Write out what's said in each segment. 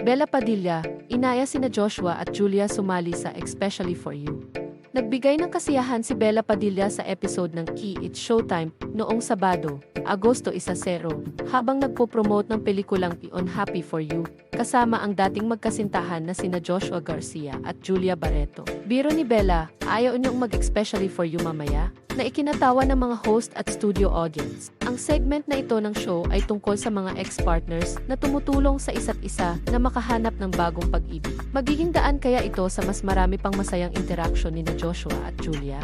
Bella Padilla, inaya sina Joshua at Julia sumali sa Especially For You. Nagbigay ng kasiyahan si Bella Padilla sa episode ng Key It's Showtime noong Sabado, Agosto 10, habang nagpo-promote ng pelikulang Ion Happy For You, kasama ang dating magkasintahan na sina Joshua Garcia at Julia Barreto. Biro ni Bella, ayaw niyong mag-especially for you mamaya, na ikinatawa ng mga host at studio audience. Ang segment na ito ng show ay tungkol sa mga ex-partners na tumutulong sa isa't isa na makahanap ng bagong pag-ibig. Magiging daan kaya ito sa mas marami pang masayang interaction ni Joshua at Julia?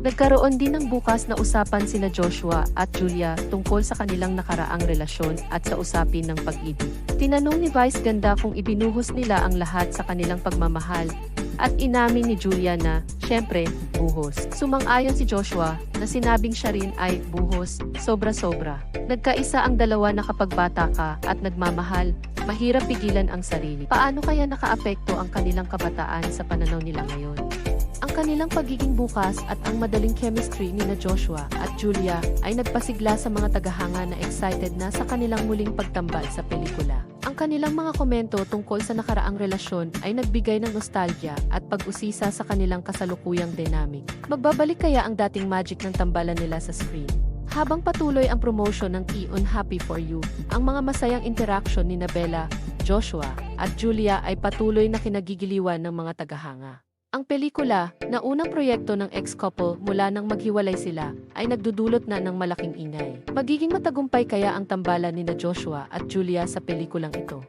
Nagkaroon din ng bukas na usapan sina Joshua at Julia tungkol sa kanilang nakaraang relasyon at sa usapin ng pag-ibig. Tinanong ni Vice Ganda kung ibinuhos nila ang lahat sa kanilang pagmamahal at inamin ni Julia na, syempre, buhos. Sumang-ayon si Joshua na sinabing siya rin ay buhos, sobra-sobra. Nagkaisa ang dalawa na kapag bata ka at nagmamahal, mahirap pigilan ang sarili. Paano kaya nakaapekto ang kanilang kabataan sa pananaw nila ngayon? Ang kanilang pagiging bukas at ang madaling chemistry ni na Joshua at Julia ay nagpasigla sa mga tagahanga na excited na sa kanilang muling pagtambal sa pelikula. Ang kanilang mga komento tungkol sa nakaraang relasyon ay nagbigay ng nostalgia at pag-usisa sa kanilang kasalukuyang dynamic. Magbabalik kaya ang dating magic ng tambalan nila sa screen? Habang patuloy ang promotion ng Ion Happy For You, ang mga masayang interaction ni Nabella, Joshua, at Julia ay patuloy na kinagigiliwan ng mga tagahanga. Ang pelikula, na unang proyekto ng ex-couple mula nang maghiwalay sila, ay nagdudulot na ng malaking ingay. Magiging matagumpay kaya ang tambalan ni na Joshua at Julia sa pelikulang ito.